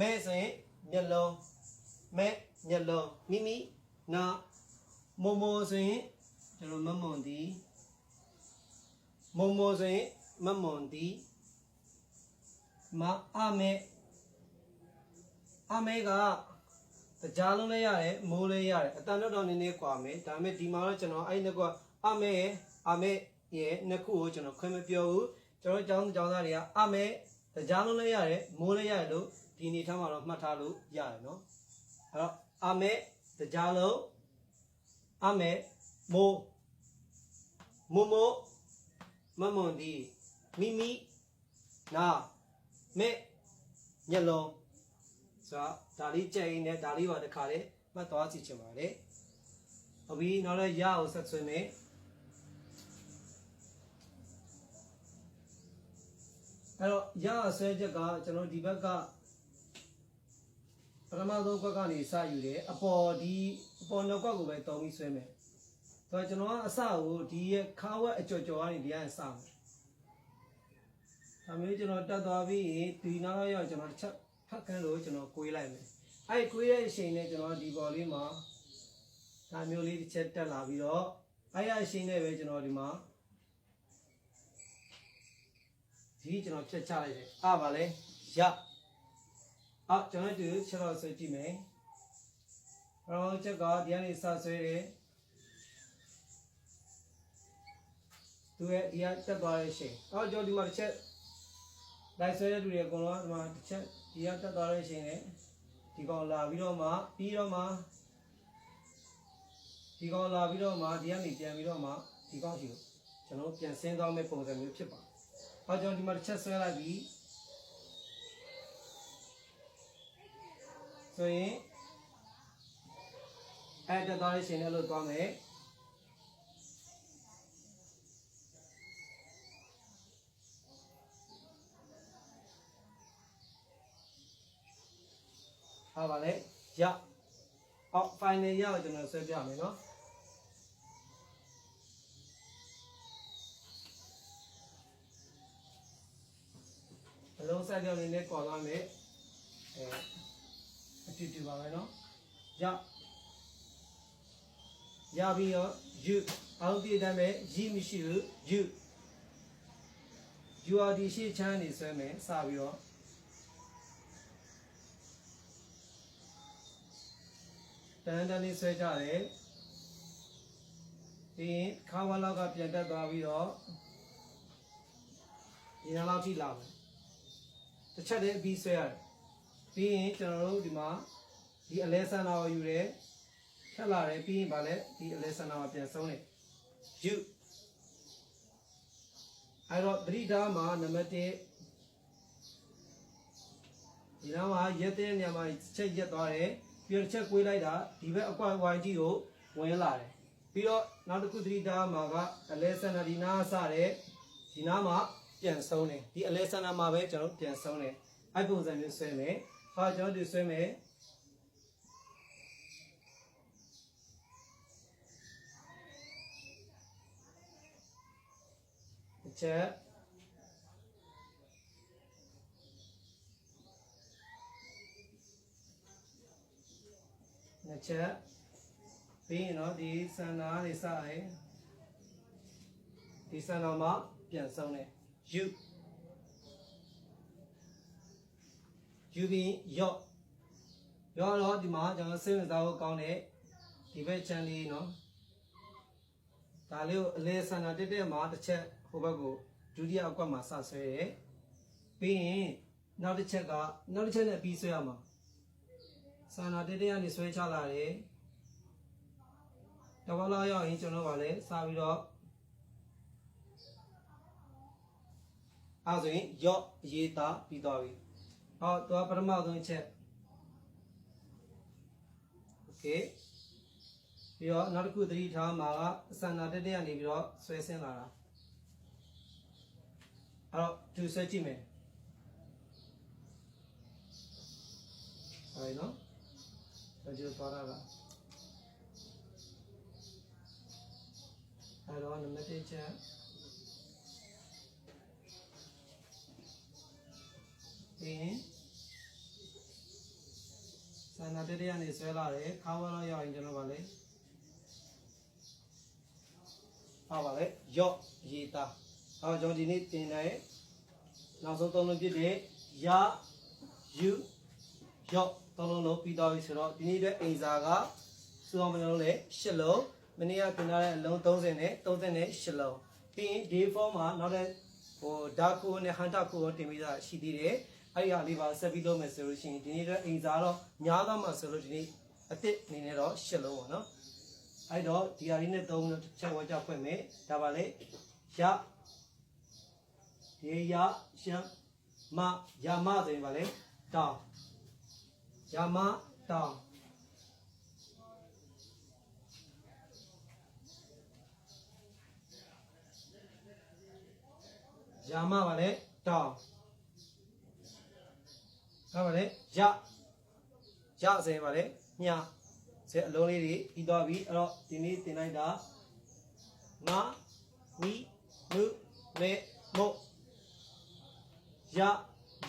မဲဆိုရင်မျက်လုံးမဲမျက်လုံးမိမိနာမုံမိုဆိုရင်ကျွန်တော်မမွန်ဒီမုံမိုဆိုရင်မမွန်ဒီမအမဲအမဲကကြားလုံးလည်းရတယ်မိုးလည်းရတယ်အတန်တော့တော့နည်းနည်းကွာမယ်ဒါပေမဲ့ဒီမှာတော့ကျွန်တော်အဲ့ဒီကအမဲရဲ့အမဲရဲ့နှစ်ခုကိုကျွန်တော်ခွင့်မပြောဘူးကျွန်တော်ကျောင်းကျောင်းသားတွေကအမဲကြားလုံးလည်းရတယ်မိုးလည်းရတယ်လို့ ဒီအနေထားမှာတော့မှတ်ထားလို့ရတယ်နော်အဲ့တော့အမဲကြားလုံးအမဲမိုးမိုမိုမမွန်ဒီမိမိနာမဲညလုံးဆိုတော့ဒါလေးကြိုက်ရင်လည်းဒါလေးပါတစ်ခါလေးမှတ်သွားစီချင်ပါတယ်။ဟုတ်ပြီနောက်လည်းရအောင်ဆက်ဆွေးမယ်။အဲ့တော့ရအောင်ဆွဲချက်ကကျွန်တော်ဒီဘက်ကပ ထမဆုံးကွက်ကနေစယူတယ်အပေါ်ဒီအပေါ်နောက်ကွက်ကိုပဲတောင်းပြီးဆွဲမယ်။ဆိုတော့ကျွန်တော်ကအစကိုဒီရဲ့ခါဝက်အကြော်ကြော်ကနေဒီကနေစမယ်။ဒါမျိုးကျွန်တော်တက်သွားပြီးဒီနောက်ရောက်ကျွန်တော်တစ်ချက်ဖတ်ခန်းလို့ကျွန်တော်ကိုွေးလိုက်မယ်။အဲ့ကိုွေးတဲ့အချိန်နဲ့ကျွန်တော်ဒီပေါ်လေးမှာဒါမျိုးလေးတစ်ချက်တက်လာပြီးတော့အဲ့ရအချိန်နဲ့ပဲကျွန်တော်ဒီမှာဒီကျွန်တော်ဖြတ်ချလိုက်တယ်။အားပါလေရ။ အော်ကျွန်တော်တို့ချက်တော့ဆွဲကြည့်မယ်။အဲ့တော့ချက်ကဒီကနေစဆွဲတယ်။သူရဲ့ဒီကတက်သွားတဲ့အချိန်။အော်ကျွန်တော်ဒီမှာတစ်ချက်လိုက်ဆွဲတဲ့လူတွေအကုန်လုံးကဒီမှာတစ်ချက်ဒီကတက်သွားတဲ့အချိန်နဲ့ဒီကောင်လာပြီးတော့မှပြီးတော့မှဒီကောင်လာပြီးတော့မှဒီကနေပြန်ပြီးတော့မှဒီကောင်ရှိလို့ကျွန်တော်ပြန်ဆင်းသွားမယ့်ပုံစံမျိုးဖြစ်ပါတယ်။ဟောကျွန်တော်ဒီမှာတစ်ချက်ဆွဲလိုက်ပြီး ဆိုရင်အဲ့တက်သွားတဲ့အချိန်နဲ့လို့သွားမယ်။ဟာပါလေရအော် final ရအောင်ကျွန်တော်ဆွဲပြမယ်နော်အလုံးဆက်ကြောင်းလေးနဲ့ကော်သွားမယ်အဲ အတူတူပါပဲနော်ရရပြီးတော့ယူအောင်ပြည့်တယ်မဲ့ရီမရှိဘူးယူယူအော်ဒီရှေ့ချမ်းနေဆွဲမယ်စပြီးတော့တန်းတန်းလေးဆွဲကြတယ်ပြီးရင်ခါဝါလောက်ကပြန်တက်သွားပြီးတော့ဒီနားလောက်ထိလာမယ်တစ်ချက်တည်းအပြီးဆွဲရတယ် ပြီးရင်ကျွန်တော်တို့ဒီမှာဒီအလဲဆန်နာကိုယူတယ်ထက်လာတယ်ပြီးရင်ဗာလဲဒီအလဲဆန်နာကိုပြန်ဆုံးတယ်ယူအဲ့တော့ပရိဒါမှာနံပါတ်1ဒီနားမှာရက်တဲ့နေရာမှာချက်ရက်သွားတယ်ပြီးတော့ချက်ကွေးလိုက်တာဒီဘက်အကွက် YT ကိုဝင်လာတယ်ပြီးတော့နောက်တစ်ခုသတိထားမှာကအလဲဆန္ဒဒီနာစတဲ့ဒီနာမှာပြန်ဆုံးတယ်ဒီအလဲဆန္ဒမှာပဲကျွန်တော်ပြန်ဆုံးတယ်အဲ့ပုံစံမျိုးဆွဲမယ် ဟာကျွန်တော်တို့ဆွဲမယ်အချက်နှစ်ချက်ပြီးရင်တော့ဒီစန္ဒာတွေစရဲဒီစန္ဒာမှာပြန်ဆုံးတယ်ယူ ယူပြီးရော့ရော့တော့ဒီမှာကျွန်တော်စိတ်ဝင်စားဖို့ကောင်းတဲ့ဒီဘက်ချမ်းလေးနော်ဒါလေးကိုအလဲစန္ဒာတက်တက်မှာတစ်ချက်ဟိုဘက်ကိုဒုတိယအကွက်မှာစဆွဲရဲပြီးရင်နောက်တစ်ချက်ကနောက်တစ်ချက်နဲ့ပြီးဆွဲရမှာဆန္ဒတေးတေးကနေဆွဲချလာတယ်တဝလာရောက်ရင်ကျွန်တော်ကလည်းစပြီးတော့အဲဆိုရင်ယော့ရေးတာပြီးသွားပြီ ဟောတော့ပထမဆုံးချက်โอเคပြီးတော့နောက်တစ်ခုသတိထားမှာကဆန္ဒတေးတေးကနေပြီးတော့ဆွဲဆင်းလာတာအဲ့တော့သူဆွဲကြည့်မယ်ဟုတ်နော် Raja Parala. Hello, namaste cha. Then ဆန္ဒတရနေဆွဲလာတယ်ခါဝါတော့ရောက်ရင်ကျွန်တော်ဗာလဲဟာဗာလဲယော့ရေးတာအော်ကျွန်တော်ဒီနေ့တင်တဲ့နောက်ဆုံးသုံးလုံးဖြစ်တဲ့ယာယူယော့သုံးလုံးလုံးပြီးသွားပြီဆိုတော့ဒီနေ့အတွက်အိမ်စာကစူအောင်မလုံးလဲ၈လုံးမနေ့ကတင်ထားတဲ့အလုံး30နဲ့30နဲ့8လုံးပြီးရင် day 4မှာနောက်တဲ့ဟိုဒါကူနဲ့ဟန်တာကူကိုတင်ပြီးသားရှိသေးတယ် အဲ့ဒီဟာလေးပါဆက်ပြီးလုပ်မယ်ဆိုလို့ရှိရင်ဒီနေ့အတွက်အိမ်စာတော့များသွားမှာဆိုလို့ဒီနေ့အစ်စ်အနေနဲ့တော့၈လုံးပါနော်အဲ့တော့ဒီဟာလေးနဲ့သုံးချက်ဝါကြဖွင့်မယ်ဒါပါလေရရေရရှမ်းမယာမဆိုရင်ပါလေတောင်းယာမတောင်းယာမပါလေတောင်း ဒါပါလေရရဆိုရင်ပါလေညစဲအလုံးလေးတွေပြီးသွားပြီအဲ့တော့ဒီနေ့တင်လိုက်တာငါဝီနုမေမို့ရ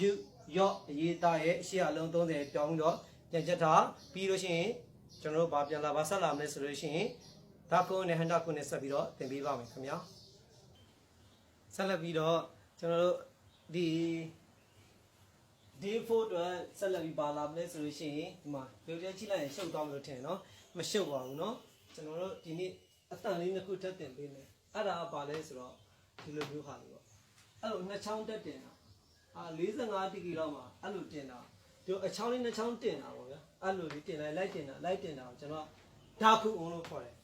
ယူရော့အရေးသားရဲ့အရှိအလုံး30ပြောင်းပြီးတော့ပြန်ချက်ထားပြီးလို့ရှိရင်ကျွန်တော်တို့ဘာပြန်လာဘာဆက်လာမလဲဆိုလို့ရှိရင်ဒါကုန်းနဲ့ဟန်တာကုန်းနဲ့ဆက်ပြီးတော့သင်ပေးပါမယ်ခင်ဗျာဆက်လက်ပြီးတော့ကျွန်တော်တို့ဒီ day 4အတွက်ဆက်လက်ပြီးပါလာမလဲဆိုလို့ရှိရင်ဒီမှာဗီဒီယိုကြည့်လိုက်ရင်ရှုပ်သွားမလို့ထင်နော်မရှုပ်ပါဘူးနော်ကျွန်တော်တို့ဒီနေ့အတန်လေးတစ်ခုထပ်တင်ပေးမယ်အဲ့ဒါကဘာလဲဆိုတော့ဒီလိုမျိုးဟာလေးပေါ့အဲ့လိုနှစ်ချောင်းတက်တင်တာအာ45ဒီဂရီလောက်မှာအဲ့လိုတင်တာဒီအချောင်းလေးနှစ်ချောင်းတင်တာပေါ့ဗျာအဲ့လိုလေးတင်လိုက်လိုက်တင်တာလိုက်တင်တာကိုကျွန်တော်ဓာခုအောင်လို့ခေါ်တယ်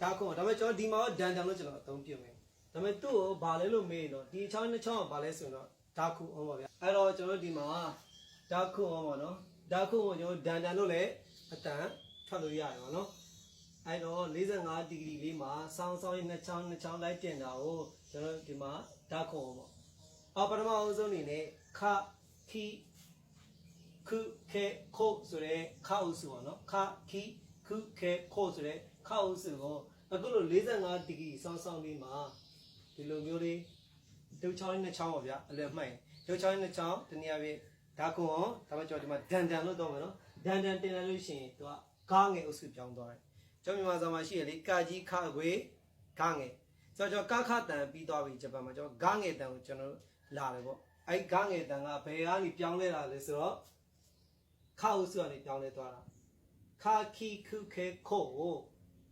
ဓာခုအောင်ဒါပေမဲ့ကျွန်တော်ဒီမှာဒန်တန်လို့ကျွန်တော်အသုံးပြုမယ်ဒါပေမဲ့သူ့ကိုဘာလဲလို့မေးရင်တော့ဒီအချောင်းနှစ်ချောင်းကဘာလဲဆိုတော့ဓာခုအောင်ပါဗျာ အဲ့တော့ကျွန်တော်ဒီမှာဓာခုအောင်ပါနော်ဓာခုအောင်ကျွန်တော်ဒန်တန်လို့လည်းအတန်ထွက်လို့ရတယ်ပါနော်အဲ့တော့45ဒီဂရီလေးမှာစောင်းစောင်းရဲ့နှစ်ချောင်းနှစ်ချောင်းလိုက်တင်တာကိုကျွန်တော်ဒီမှာဓာတ်ခုံပေါ့။အော်ပထမအဆုံးအနေနဲ့ခခီခုခေခိုဆိုတဲ့ခအုပ်စုပေါ့နော်။ခခီခုခေခိုဆိုတဲ့ခအုပ်စုကိုအခုလို45ဒီဂရီစောင်းစောင်းလေးမှာဒီလိုမျိုးလေး ဒုတ်ချောင်းနှစ်ချောင်းပါဗျာအလွယ်မှတ်ရင်ဒုတ်ချောင်းနှစ်ချောင်းတနည်းအားဖြင့်ဓာတ်ခုံအောင်ဒါမှကျွန်တော်ဒီမှာဒန်ဒန်လို့တော့မယ်နော်။ဒန်ဒန်တင်လိုက်လို့ရှိရင်သူကကားငယ်အုပ်စုပြောင်းသွားတယ်။ကျွန်တော်မြန်မာစာမှာရှိရလေကာကြီးခခွေဂငယ်ဆိုတော့ကျွန်တော်ကခတန်ပြီးသွားပြီဂျပန်မှာကျွန်တော်ဂငယ်တန်ကိုကျွန်တော်လာတယ်ပေါ့အဲ့ဂငယ်တန်ကဘယ်ကနေပြောင်းလဲလာလဲဆိုတော့ခအုပ်စုကနေပြောင်းလဲသွားတာခခီခုခဲခို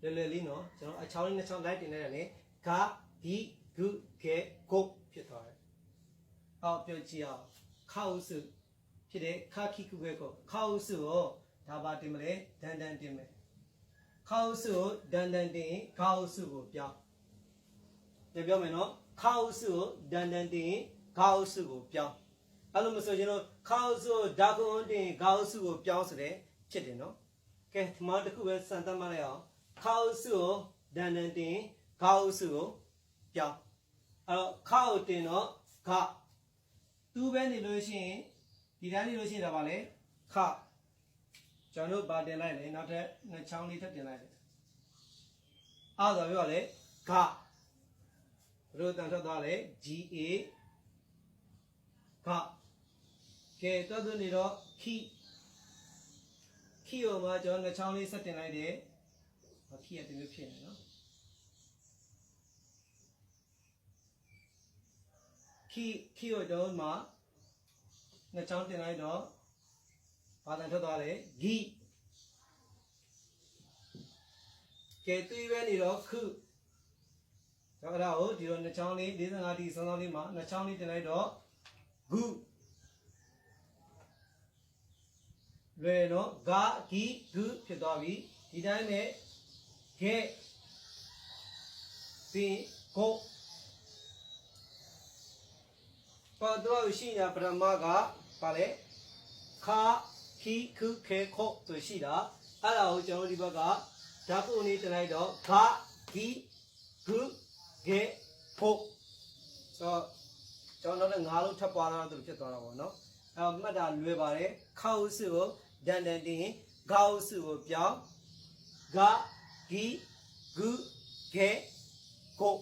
လွယ်လွယ်လေးနော်ကျွန်တော်အချောင်းလေးနှစ်ချောင်းလိုက်တင်လိုက်တယ်လေဂဒီဂုခဲကို ဖြစ်သွားတယ်အော်ပြောကြည့်အောင်ခအုပ်စုဖြစ်တဲ့ခခီခုခဲကိုခအုပ်စုကိုဒါပါတင်မလဲဒန်ဒန်တင်မယ်ခောက်စုကိုဒန်ဒန်တင်ရင်ခောက်စုကိုပြောင်းပြန်ပြောမယ်နော်ခောက်စုကိုဒန်ဒန်တင်ရင်ခောက်စုကိုပြောင်းအဲ့လိုမဆိုရင်တော့ခောက်စုကိုဓာကွန်တင်ခောက်စုကိုပြောင်းဆိုတဲ့ဖြစ်တယ်နော်ကဲဒီမှာတစ်ခုပဲစံသတ်မှတ်လိုက်အောင်ခောက်စုကိုဒန်ဒန်တင်ခောက်စုကိုပြောင်း အဲ့တော့ခောက်တင်တော့ခသူ့ပဲနေလို့ရှိရင်ဒီတိုင်းနေလို့ရှိရင်ဒါပါလေခကျွန်တော်တို့ဗာတင်လိုက်လေနောက်ထပ်နှစ်ချောင်းလေးထပ်တင်လိုက်တယ်အားဆိုပြောလေဂဘလို့တန်ထွက်သွားလေ GA ဂကဲတော်သူနေတော့ခိခိရောမှာကျွန်တော်နှစ်ချောင်းလေးဆက်တင်လိုက်တယ်ဟောခိရတင်လို့ဖြစ်နေနော် ခိခိရောတော့မှာနှစ်ချောင်းတင်လိုက်တော့ဘာတန်ထွက်သွားလဲဂိကဲတွေးပဲနေတော့ခုတော့အဲ့ဒါကိုဒီတော့နှစ်ချောင်းလေး45ဒီစောင်းစောင်းလေးမှာနှစ်ချောင်းလေးတင်လိုက်တော့ဂုလွယ်တော့ဂါဂိဂုဖြစ်သွားပြီဒီတိုင်းနဲ့ဂဲပြီးကို ပတ်တော့ရှိညာပရမကပါလေခါခီခုခဲခော့ဆိုရှိတာအဲ့ဒါကိုကျွန်တော်ဒီဘက်ကဓာတ်ပုံလေးတင်လိုက်တော့ဂဂီဂုဂေဖို့ဆိုတော့ကျွန်တော်တို့ငါးလုံးထပ်ပွားလာတော့ဖြစ်သွားတာပေါ့နော်အဲ့တော့မှတ်တာလွယ်ပါတယ်ခောက်စုကိုဒန်ဒန်တင်ဂေါစုကိုပြောင်းဂဂီဂုဂေကို